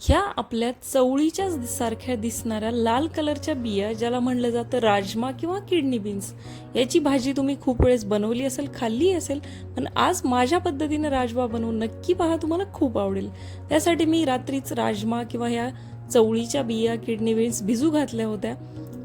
ह्या आपल्या चवळीच्या सारख्या दिसणाऱ्या लाल कलरच्या बिया ज्याला म्हणलं जातं राजमा किंवा किडनी बीन्स याची भाजी तुम्ही खूप वेळेस बनवली असेल खाल्ली असेल पण आज माझ्या पद्धतीने राजमा बनवून नक्की पहा तुम्हाला खूप आवडेल. त्यासाठी मी रात्रीच राजमा किंवा ह्या चवळीच्या बिया किडनी बीन्स भिजू घातल्या होत्या.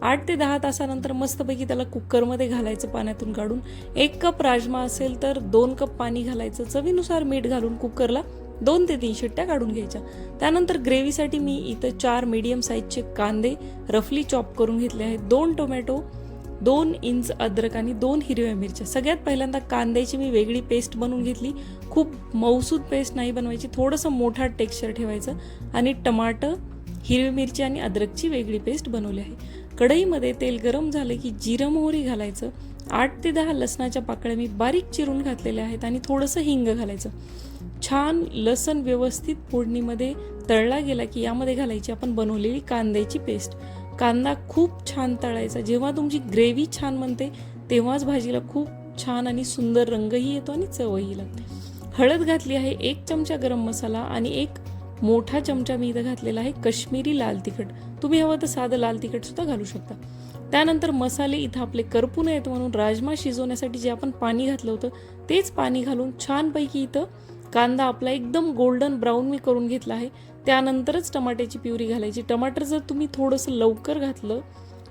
आठ ते दहा तासानंतर मस्तपैकी त्याला कुकरमध्ये घालायचं पाण्यातून काढून एक कप राजमा असेल तर दोन कप पाणी घालायचं चवीनुसार मीठ घालून कुकरला दोन ते तीन शिट्ट्या काढून घ्यायच्या. त्यानंतर ग्रेव्हीसाठी मी इथं चार मीडियम साईजचे कांदे रफली चॉप करून घेतले आहेत. दोन टोमॅटो दोन इंच अद्रक आणि दोन हिरव्या मिरच्या. सगळ्यात पहिल्यांदा कांद्याची मी वेगळी पेस्ट बनवून घेतली. खूप मऊसूद पेस्ट नाही बनवायची थोडंसं मोठा टेक्स्चर ठेवायचं आणि टमाटर हिरवी मिरची आणि अद्रकची वेगळी पेस्ट बनवली आहे. कढईमध्ये तेल गरम झालं की जिरं मोहरी घालायचं. आठ ते दहा लसणाच्या पाकळ्या मी बारीक चिरून घातलेल्या आहेत आणि थोडंसं हिंग घालायचं. छान लसण व्यवस्थित फोडणीमध्ये तळला गेला की यामध्ये घालायची आपण बनवलेली कांद्याची पेस्ट. कांदा खूप छान तळायचा. जेव्हा तुमची ग्रेव्ही छान बनते तेव्हाच भाजीला खूप छान आणि सुंदर रंगही येतो आणि चवही लागते. हळद घातली आहे एक चमचा गरम मसाला आणि एक मोठा चमचा मी इथं घातलेला आहे कश्मीरी लाल तिखट. तुम्ही हवं तर साधं लाल तिखट सुद्धा घालू शकता. त्यानंतर मसाले इथं आपले करपू नयेत म्हणून राजमा शिजवण्यासाठी जे आपण पाणी घातलं होतं तेच पाणी घालून छानपैकी इथं कांदा आपला एकदम गोल्डन ब्राऊन मी करून घेतला आहे. त्यानंतरच टमाट्याची प्युरी घालायची. टमाटर जर तुम्ही थोडंसं लवकर घातलं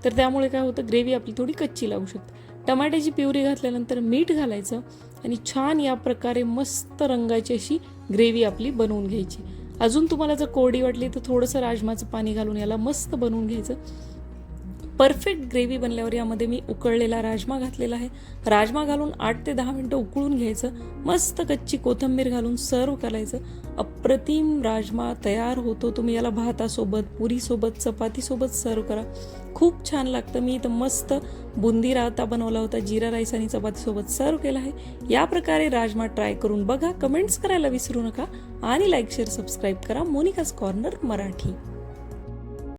तर त्यामुळे काय होतं ग्रेव्ही आपली थोडी कच्ची लागू शकते. टमाट्याची प्युरी घातल्यानंतर मीठ घालायचं आणि छान या प्रकारे मस्त रंगाची अशी ग्रेव्ही आपली बनवून घ्यायची. अजून तुम्हाला जर कोरडी वाटली तर थोडंसं राजमाचं पाणी घालून याला मस्त बनवून घ्यायचं. परफेक्ट ग्रेव्ही बनल्यावर यामध्ये मी उकळलेला राजमा घातलेला आहे. राजमा घालून आठ ते दहा मिनटं उकळून घ्यायचं. मस्त कच्ची कोथिंबीर घालून सर्व करायचं. अप्रतिम राजमा तयार होतो. तुम्ही याला भातासोबत पुरीसोबत चपातीसोबत सर्व करा. खूप छान लागतं. मी इथं मस्त बुंदी राहता बनवला होता. जिरा राईस आणि चपातीसोबत सर्व केला आहे. या प्रकारे राजमा ट्राय करून बघा. कमेंट्स करायला विसरू नका. आणि लाईक शेअर सबस्क्राईब करा. Monica's corner Marathi.